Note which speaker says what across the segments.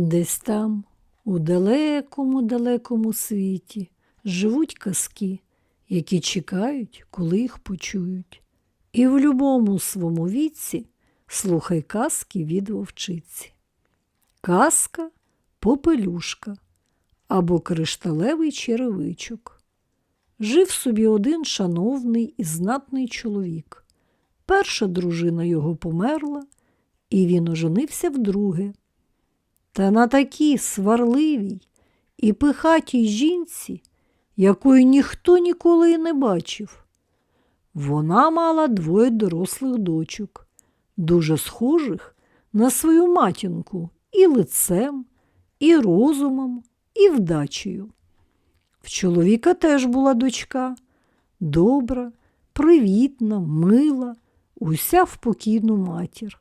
Speaker 1: Десь там, у далекому, далекому світі, живуть казки, які чекають, коли їх почують. І в любому своєму віці слухай казки від вовчиці. Казка попелюшка або кришталевий черевичок. Жив собі один шановний і знатний чоловік. Перша дружина його померла, і він оженився вдруге. Та на такій сварливій і пихатій жінці, якої ніхто ніколи й не бачив. Вона мала двоє дорослих дочок, дуже схожих на свою матінку і лицем, і розумом, і вдачею. В чоловіка теж була дочка, добра, привітна, мила, уся в покійну матір.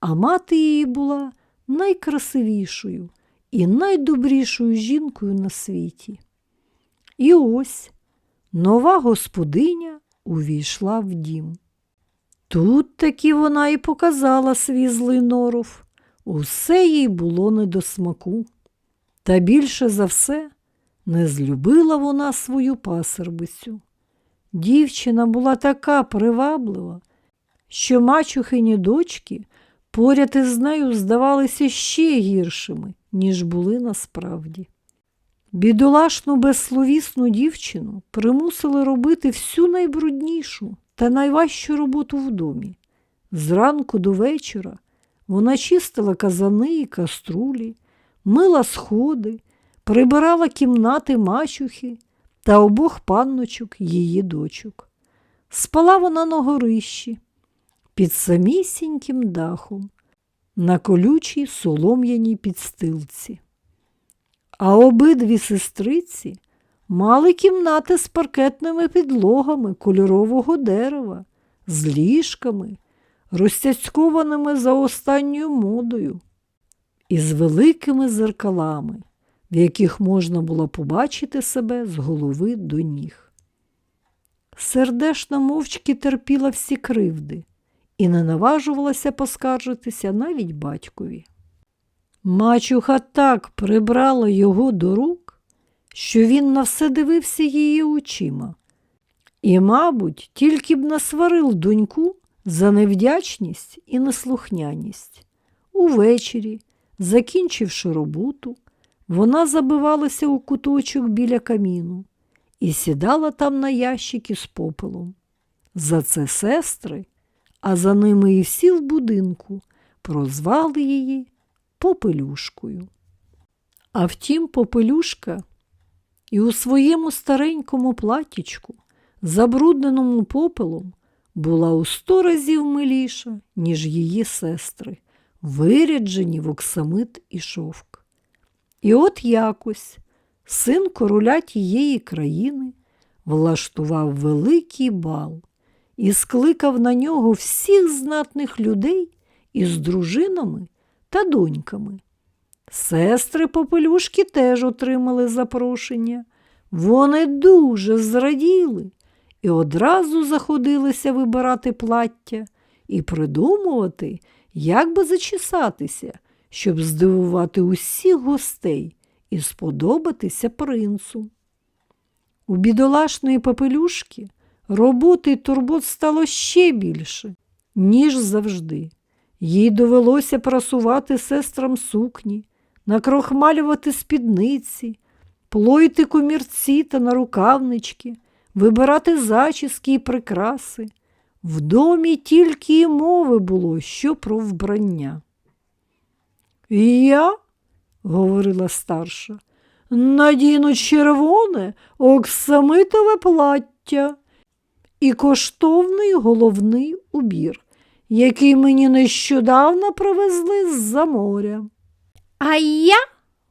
Speaker 1: А мати її була найкрасивішою і найдобрішою жінкою на світі. І ось нова господиня увійшла в дім. Тут таки вона і показала свій злий норов. Усе їй було не до смаку. Та більше за все не злюбила вона свою пасербицю. Дівчина була така приваблива, що мачухині дочки поряд із нею здавалися ще гіршими, ніж були насправді. Бідолашну безсловісну дівчину примусили робити всю найбруднішу та найважчу роботу в домі. Зранку до вечора вона чистила казани і каструлі, мила сходи, прибирала кімнати мачухи та обох панночок її дочок. Спала вона на горищі, під самісіньким дахом, на колючій солом'яній підстилці. А обидві сестриці мали кімнати з паркетними підлогами кольорового дерева, з ліжками, розтяцькованими за останньою модою, і з великими зеркалами, в яких можна було побачити себе з голови до ніг. Сердешна мовчки терпіла всі кривди і не наважувалася поскаржитися навіть батькові. Мачуха так прибрала його до рук, що він на все дивився її очима. І, мабуть, тільки б насварив доньку за невдячність і неслухняність. Увечері, закінчивши роботу, вона забивалася у куточок біля каміну і сідала там на ящики з попелом. За це сестри, а за ними і всі в будинку, прозвали її попелюшкою. А втім, попелюшка і у своєму старенькому платічку, забрудненому попелом, була у сто разів миліша, ніж її сестри, виряджені в оксамит і шовк. І от якось син короля тієї країни влаштував великий бал і скликав на нього всіх знатних людей із дружинами та доньками. Сестри попелюшки теж отримали запрошення. Вони дуже зраділи і одразу заходилися вибирати плаття і придумувати, як би зачесатися, щоб здивувати усіх гостей і сподобатися принцу. У бідолашної попелюшки роботи й турбот стало ще більше, ніж завжди. Їй довелося прасувати сестрам сукні, накрохмалювати спідниці, плойти комірці та нарукавнички, вибирати зачіски і прикраси. В домі тільки і мови було, що про вбрання. Я, говорила старша, надіну червоне оксамитове плаття і коштовний головний убір який мені нещодавно привезли з-за моря.
Speaker 2: А я,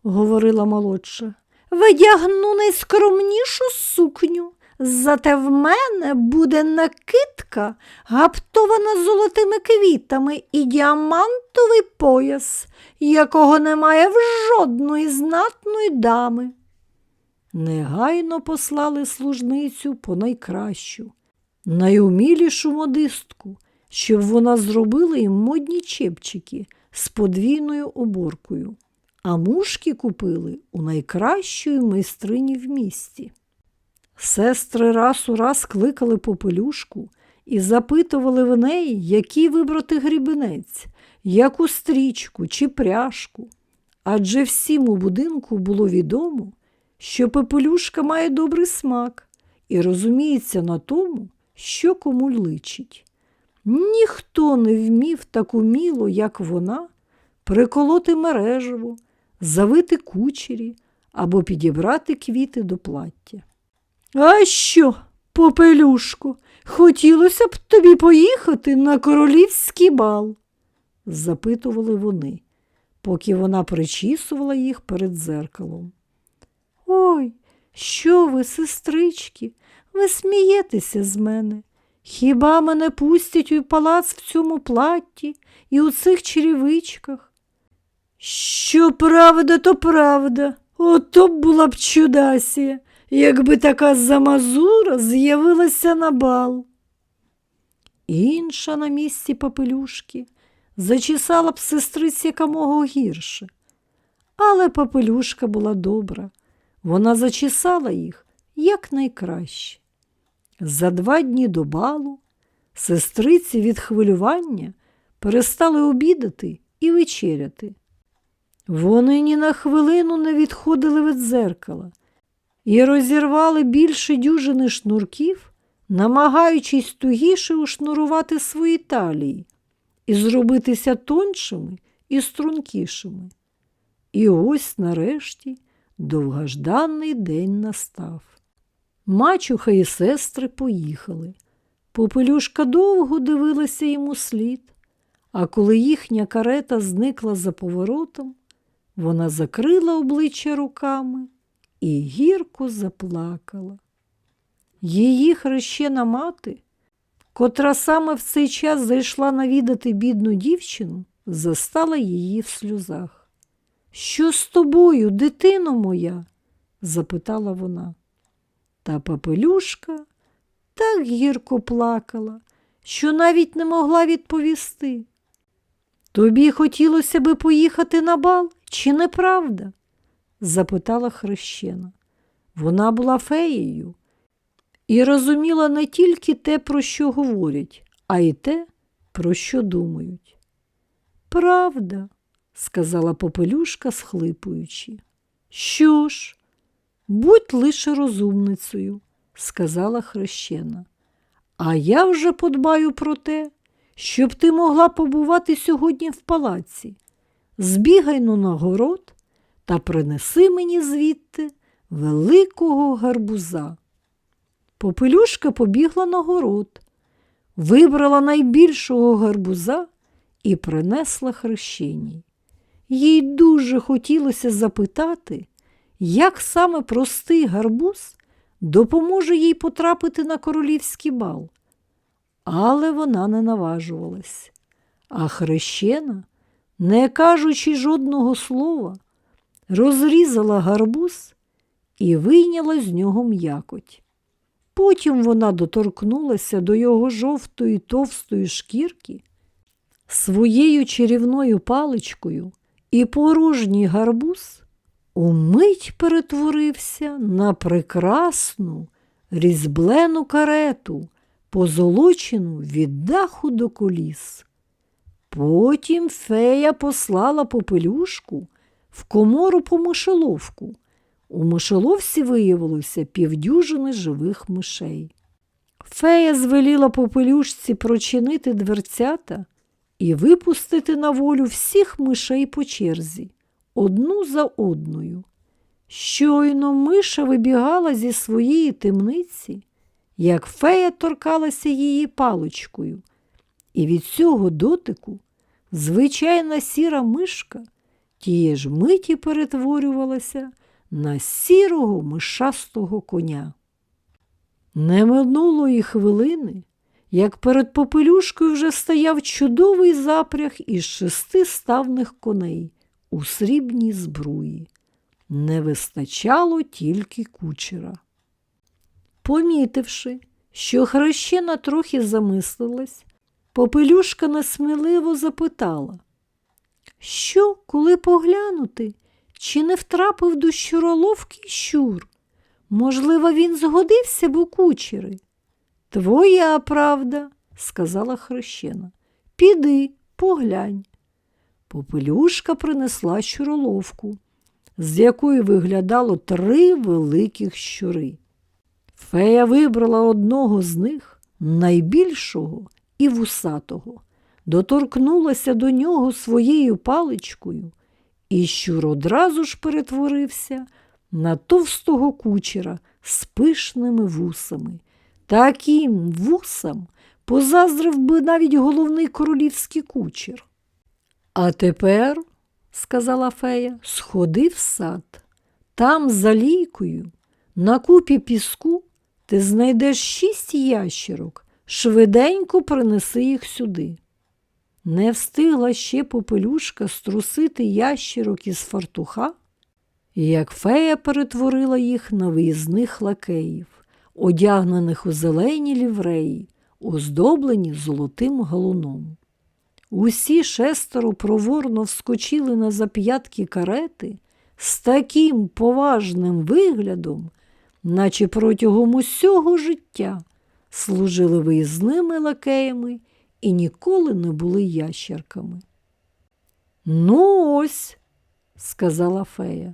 Speaker 1: говорила молодша,
Speaker 2: видягну найскромнішу сукню, зате в мене буде накидка, гаптована золотими квітами і діамантовий пояс, якого немає в жодної знатної дами.
Speaker 1: негайно послали служницю по найкращу, найумілішу модистку, щоб вона зробила їм модні чепчики з подвійною оборкою. а мушки купили у найкращої майстрині в місті. Сестри раз у раз кликали попелюшку і запитували в неї, який вибрати грібенець, яку стрічку чи пряжку. Адже всім у будинку було відомо, що попелюшка має добрий смак і розуміється на тому, що кому личить. Ніхто не вмів так уміло, як вона, приколоти мережево, завити кучері або підібрати квіти до плаття. А що, попелюшко, хотілося б тобі поїхати на королівський бал? запитували вони, поки вона причісувала їх перед зеркалом. Ой, що ви, сестрички, ви смієтеся з мене. Хіба мене пустять у палац в цьому платті і у цих черевичках? Що правда, то правда. Ото б була б чудасія, якби така замазура з'явилася на бал. Інша на місці папелюшки зачесала б сестриць якомога гірше. Але папелюшка була добра. Вона зачесала їх якнайкраще. За два дні до балу сестриці від хвилювання перестали обідати і вечеряти. Вони ні на хвилину не відходили від дзеркала і розірвали більше дюжини шнурків, намагаючись тугіше ушнурувати свої талії і зробитися тоншими і стрункішими. І ось нарешті довгожданий день настав. Мачуха і сестри поїхали. Попелюшка довго дивилася йому слід, а коли їхня карета зникла за поворотом, вона закрила обличчя руками і гірко заплакала. Її хрещена мати, котра саме в цей час зайшла навідати бідну дівчину, застала її в сльозах. Що з тобою, дитино моя? запитала вона. Та папелюшка так гірко плакала, що навіть не могла відповісти. Тобі хотілося би поїхати на бал, чи не правда? запитала хрещена. Вона була феєю і розуміла не тільки те, про що говорять, а й те, про що думають. Правда, сказала попелюшка, схлипуючи. Що ж, будь лише розумницею, сказала хрещена. А я вже подбаю про те, щоб ти могла побувати сьогодні в палаці. Збігай но на город та принеси мені звідти великого гарбуза. Попелюшка побігла на город, вибрала найбільшого гарбуза і принесла хрещеній. Їй дуже хотілося запитати, як саме простий гарбуз допоможе їй потрапити на королівський бал. Але вона не наважувалась. А хрещена, не кажучи жодного слова, розрізала гарбуз і вийняла з нього м'якоть. Потім вона доторкнулася до його жовтої товстої шкірки своєю чарівною паличкою, і порожній гарбуз умить перетворився на прекрасну різьблену карету, позолочену від даху до коліс. Потім фея послала попелюшку в комору по мишоловку. У мишоловці виявилося півдюжини живих мишей. Фея звеліла попелюшці прочинити дверцята і випустити на волю всіх мишей по черзі, одну за одною. Щойно миша вибігала зі своєї темниці, як фея торкалася її паличкою, і від цього дотику звичайна сіра мишка тієї ж миті перетворювалася на сірого мишастого коня. Не минуло і хвилини, як перед попелюшкою вже стояв чудовий запряг із шести ставних коней у срібній збруї. Не вистачало тільки кучера. Помітивши, що хрещена трохи замислилась, попелюшка несміливо запитала, що, коли поглянути, чи не втрапив до щуроловки щур. Можливо, він згодився б у кучери. Твоя правда, сказала хрещена. Піди, поглянь. Попелюшка принесла щуроловку, з якої виглядало три великих щури. Фея вибрала одного з них, найбільшого і вусатого, доторкнулася до нього своєю паличкою, і щур одразу ж перетворився на товстого кучера з пишними вусами. Таким вусам позаздрив би навіть головний королівський кучер. А тепер, сказала фея, сходи в сад. Там за лійкою, на купі піску, ти знайдеш шість ящерок, швиденько принеси їх сюди. Не встигла ще попелюшка струсити ящерок із фартуха, як фея перетворила їх на виїзних лакеїв, одягнених у зелені лівреї, оздоблені золотим галуном. Усі шестеро проворно вскочили на зап'ятки карети з таким поважним виглядом, наче протягом усього життя служили виїзними лакеями і ніколи не були ящерками. Ну, ось, сказала фея,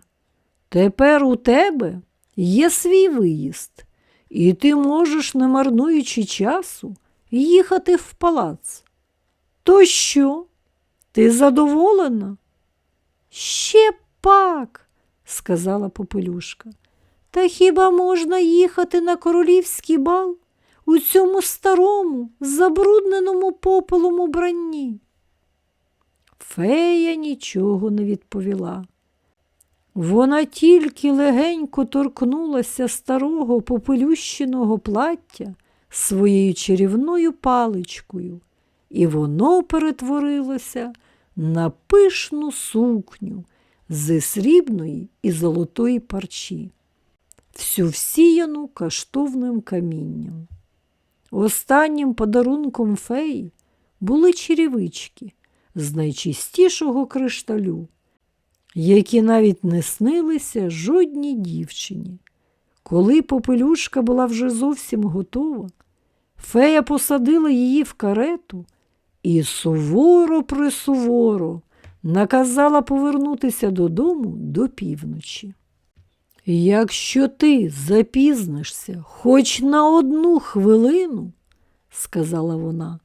Speaker 1: тепер у тебе є свій виїзд, і ти можеш, не марнуючи часу, їхати в палац. То що? Ти задоволена? Ще пак, сказала попелюшка. Та хіба можна їхати на королівський бал у цьому старому, забрудненому попелом убранні? Фея нічого не відповіла. Вона тільки легенько торкнулася старого попелющеного плаття своєю чарівною паличкою, і воно перетворилося на пишну сукню зі срібної і золотої парчі, всю всіяну каштовним камінням. Останнім подарунком феї були черевички з найчистішого кришталю, які навіть не снилися жодній дівчині. Коли попелюшка була вже зовсім готова, фея посадила її в карету і суворо присуворо наказала повернутися додому до півночі. Якщо ти запізнишся хоч на одну хвилину, сказала вона,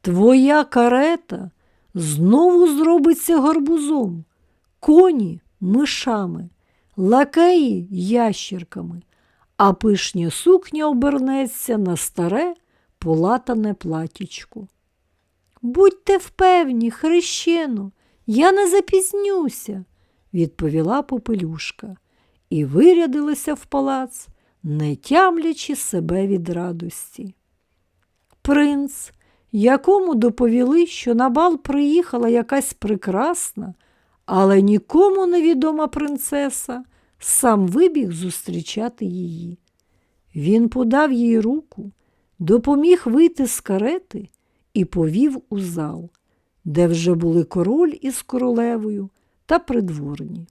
Speaker 1: твоя карета знову зробиться гарбузом, коні мишами, лакеї ящерками, а пишня сукня обернеться на старе полатане платічко. Будьте впевні, хрещено, я не запізнюся, відповіла попелюшка і вирядилася в палац, не тямлячи себе від радості. Принц, якому доповіли, що на бал приїхала якась прекрасна, але нікому невідома принцеса, сам вибіг зустрічати її. Він подав їй руку, допоміг вийти з карети і повів у зал, де вже були король із королевою та придворні.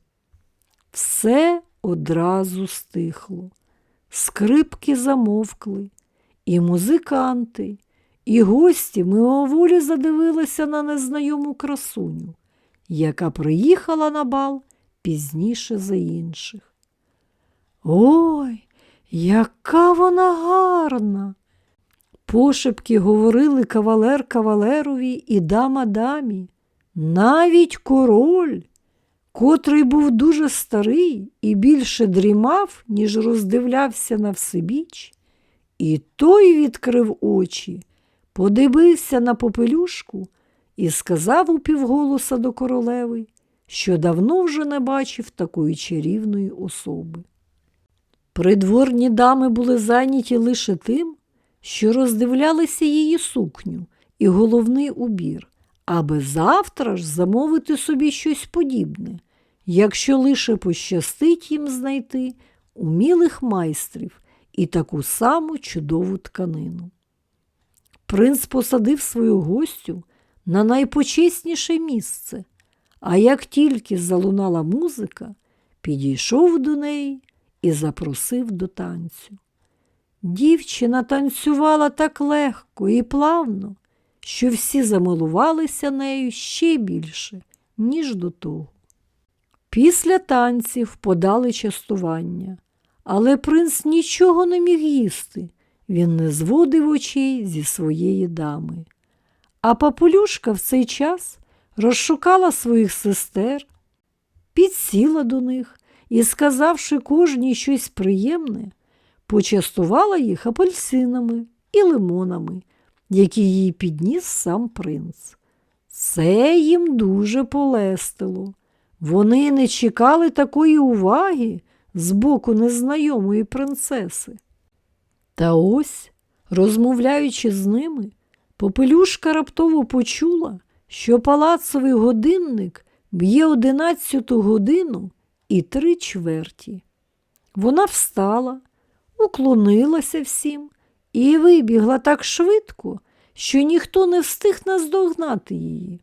Speaker 1: Все одразу стихло. Скрипки замовкли, і музиканти, і гості мимоволі задивилися на незнайому красуню, яка приїхала на бал пізніше за інших. Ой, яка вона гарна! Пошепки говорили кавалер кавалерові і дама дамі, навіть король котрий був дуже старий і більше дрімав, ніж роздивлявся на всебіч, і той відкрив очі, подивився на попелюшку і сказав упівголоса до королеви, що давно вже не бачив такої чарівної особи. Придворні дами були зайняті лише тим, що роздивлялися її сукню і головний убір, аби завтра ж замовити собі щось подібне якщо лише пощастить їм знайти умілих майстрів і таку саму чудову тканину. Принц посадив свою гостю на найпочесніше місце, а як тільки залунала музика, підійшов до неї і запросив до танцю. Дівчина танцювала так легко і плавно, що всі замилувалися нею ще більше, ніж до того. Після танців подали частування, але принц нічого не міг їсти, він не зводив очей зі своєї дами. А папулюшка в цей час розшукала своїх сестер, підсіла до них і, сказавши кожній щось приємне, почастувала їх апельсинами і лимонами, які їй підніс сам принц. Це їм дуже полестило. Вони не чекали такої уваги з боку незнайомої принцеси. Та ось, розмовляючи з ними, попелюшка раптово почула, що палацовий годинник б'є одинадцяту годину і три чверті. Вона встала, уклонилася всім і вибігла так швидко, що ніхто не встиг наздогнати її.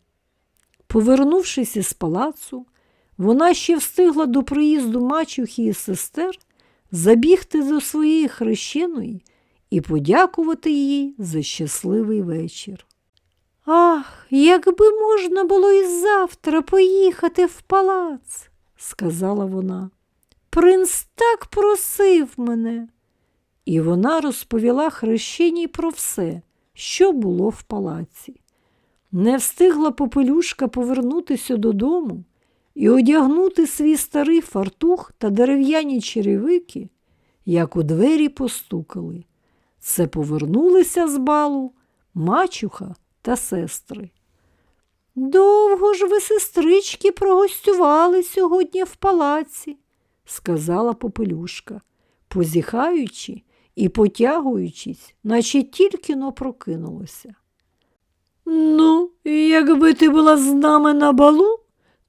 Speaker 1: Повернувшись із палацу, вона ще встигла до приїзду мачухи і сестер забігти до своєї хрещеної і подякувати їй за щасливий вечір. Ах, якби можна було і завтра поїхати в палац, сказала вона. Принц так просив мене. І вона розповіла хрещеній про все, що було в палаці. Не встигла попелюшка повернутися додому і одягнути свій старий фартух та дерев'яні черевики, як у двері постукали. Це повернулися з балу мачуха та сестри. Довго ж ви, сестрички, прогостювали сьогодні в палаці, сказала попелюшка, позіхаючи і потягуючись, наче тільки но прокинулася. Ну, якби ти була з нами на балу,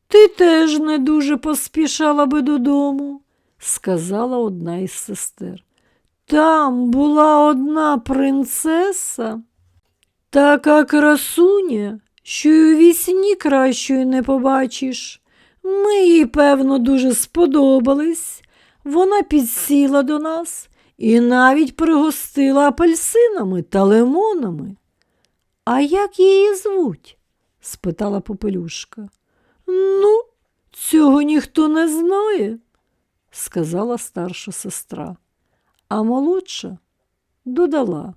Speaker 1: ти теж не дуже поспішала би додому, сказала одна із сестер. Там була одна принцеса, така красуня, що й у вісні кращої не побачиш. Ми їй, певно, дуже сподобались. Вона підсіла до нас і навіть пригостила апельсинами та лимонами. А як її звуть? спитала попелюшка. Ну, цього ніхто не знає, сказала старша сестра, а молодша додала.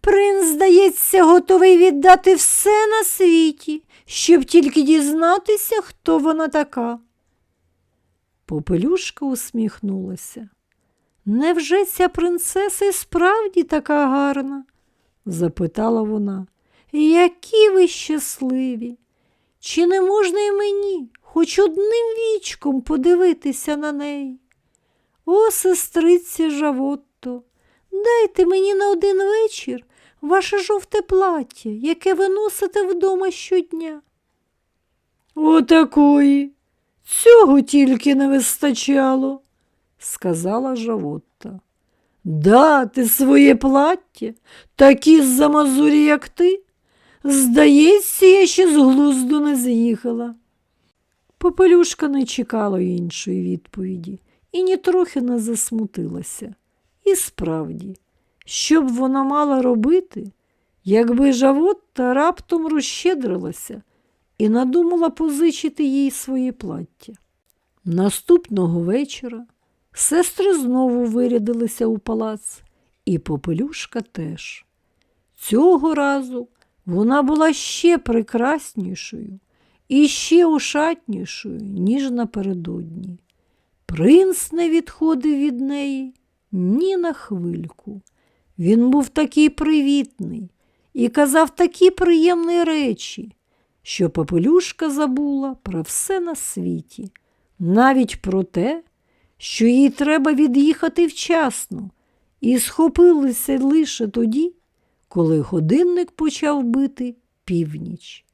Speaker 1: Принц, здається, готовий віддати все на світі, щоб тільки дізнатися, хто вона така. Попелюшка усміхнулася. Невже ця принцеса і справді така гарна? запитала вона. Які ви щасливі? Чи не можна й мені хоч одним вічком подивитися на неї? О, сестриці Жавотто, дайте мені на один вечір ваше жовте плаття, яке ви носите вдома щодня. Отакої. Цього тільки не вистачало, сказала Жавотта. Дати своє плаття такі з-за мазурі, як ти? Здається, я ще з глузду не з'їхала. Попелюшка не чекала іншої відповіді і нітрохи не засмутилася. І справді, що б вона мала робити, якби Жавотта раптом розщедрилася і надумала позичити їй своє плаття. Наступного вечора сестри знову вирядилися у палац, і попелюшка теж. Цього разу вона була ще прекраснішою і ще ошатнішою, ніж напередодні. Принц не відходив від неї ні на хвильку. Він був такий привітний і казав такі приємні речі, що попелюшка забула про все на світі, навіть про те, що їй треба від'їхати вчасно, і схопилися лише тоді, коли годинник почав бити північ.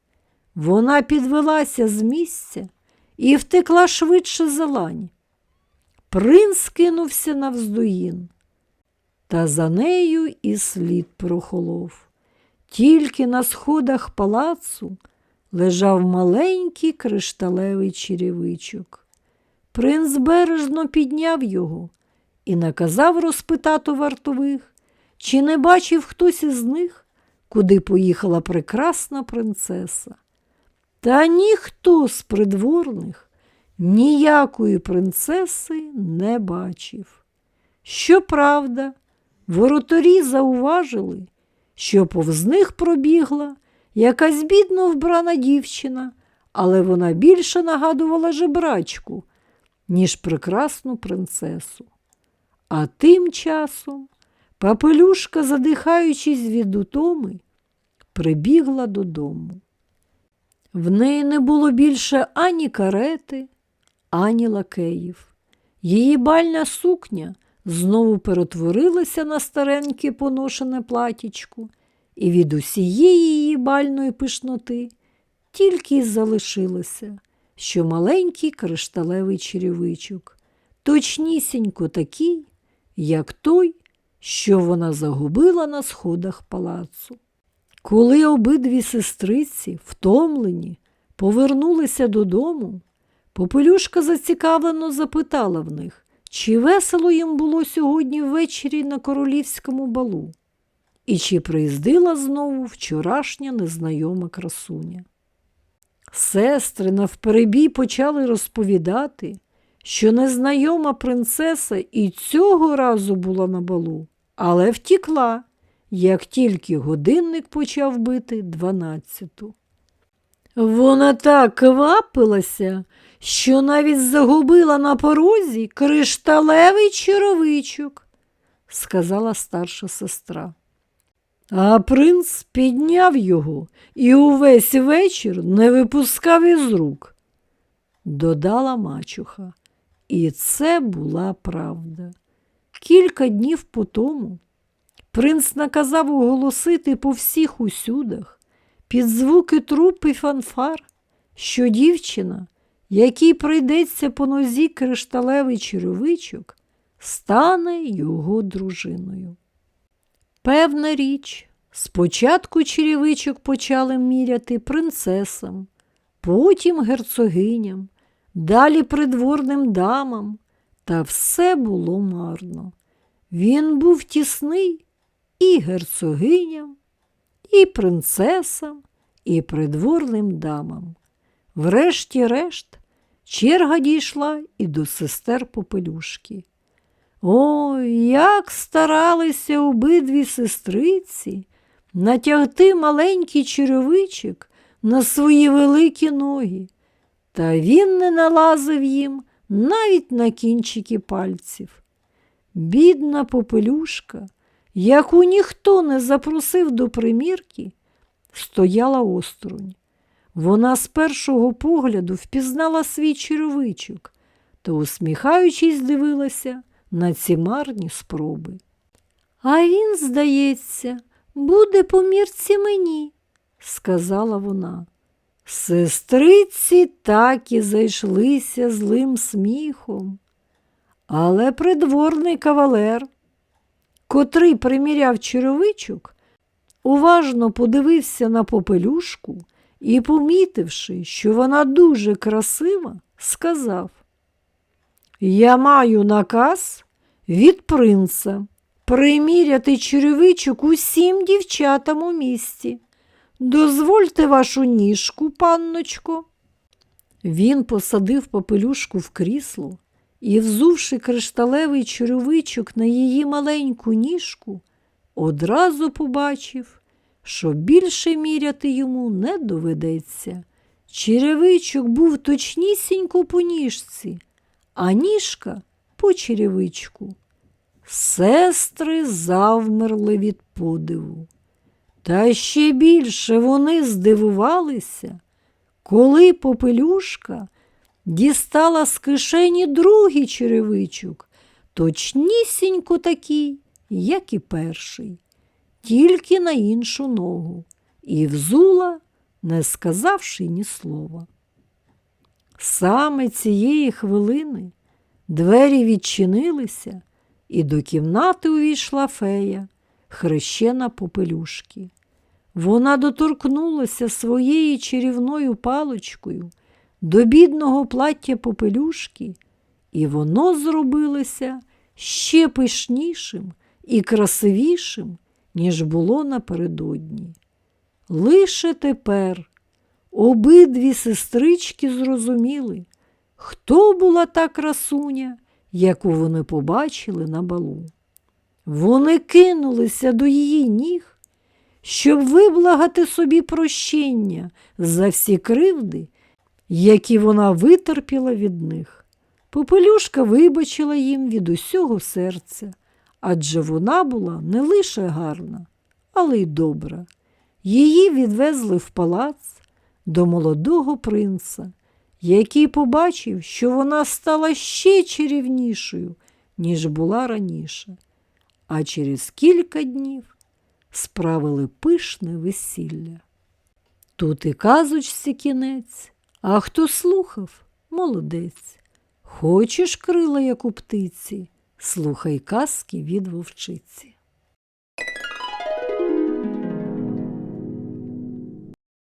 Speaker 1: Вона підвелася з місця і втекла швидше за лань. Принц кинувся навздоїн, та за нею і слід прохолов. Тільки на сходах палацу лежав маленький кришталевий черевичок. Принц бережно підняв його і наказав розпитати вартових, чи не бачив хтось із них, куди поїхала прекрасна принцеса. Та ніхто з придворних ніякої принцеси не бачив. Щоправда, воротарі зауважили, що повз них пробігла якась бідно вбрана дівчина, але вона більше нагадувала жебрачку, ніж прекрасну принцесу. А тим часом папелюшка, задихаючись від утоми, прибігла додому. В неї не було більше ані карети, ані лакеїв. Її бальна сукня знову перетворилася на стареньке поношене платічко, і від усієї її бальної пишноти тільки й залишилося, що маленький кришталевий черевичок, точнісінько такий, як той, що вона загубила на сходах палацу. Коли обидві сестриці, втомлені, повернулися додому, Попелюшка зацікавлено запитала в них, чи весело їм було сьогодні ввечері на королівському балу, і чи приїздила знову вчорашня незнайома красуня. Сестри навперебій почали розповідати, що незнайома принцеса і цього разу була на балу, але втікла, як тільки годинник почав бити дванадцяту. Вона так квапилася, що навіть загубила на порозі кришталевий черевичок, сказала старша сестра. А принц підняв його і увесь вечір не випускав із рук, додала мачуха. І це була правда. Кілька днів по тому принц наказав оголосити по всіх усюдах під звуки труп і фанфар, що дівчина, якій прийдеться по нозі кришталевий черевичок, стане його дружиною. Певна річ, спочатку черевичок почали міряти принцесам, потім герцогиням, далі придворним дамам, та все було марно. Він був тісний і герцогиням, і принцесам, і придворним дамам. Врешті-решт, черга дійшла і до сестер Попелюшки. Ой, як старалися обидві сестриці натягти маленький черевичок на свої великі ноги, та він не налазив їм навіть на кінчики пальців. Бідна попелюшка, яку ніхто не запросив до примірки, стояла осторонь. Вона з першого погляду впізнала свій черевичок та, усміхаючись, дивилася на ці марні спроби. А він, здається, буде по мірці мені, сказала вона. Сестриці так і зайшлися злим сміхом. Але придворний кавалер, котрий приміряв черевичок, уважно подивився на попелюшку і, помітивши, що вона дуже красива, сказав Я маю наказ від принца приміряти черевичок усім дівчатам у місті. Дозвольте вашу ніжку, панночко. Він посадив попелюшку в крісло і, взувши кришталевий черевичок на її маленьку ніжку, одразу побачив, що більше міряти йому не доведеться. Черевичок був точнісінько по ніжці, а ніжка по черевичку. Сестри завмерли від подиву. Та ще більше вони здивувалися, коли попелюшка дістала з кишені другий черевичок, точнісінько такий, як і перший, тільки на іншу ногу, і взула, не сказавши ні слова. Саме цієї хвилини двері відчинилися, і до кімнати увійшла фея, хрещена попелюшки. Вона доторкнулася своєю чарівною паличкою до бідного плаття попелюшки, і воно зробилося ще пишнішим і красивішим, ніж було напередодні. Лише тепер обидві сестрички зрозуміли, хто була та красуня, яку вони побачили на балу. Вони кинулися до її ніг, щоб виблагати собі прощення за всі кривди, які вона витерпіла від них. Попелюшка вибачила їм від усього серця, адже вона була не лише гарна, але й добра. Її відвезли в палац до молодого принца, який побачив, що вона стала ще чарівнішою, ніж була раніше. А через кілька днів справили пишне весілля. Тут і казочці кінець, а хто слухав, молодець. Хочеш крила, як у птиці, слухай казки від вовчиці.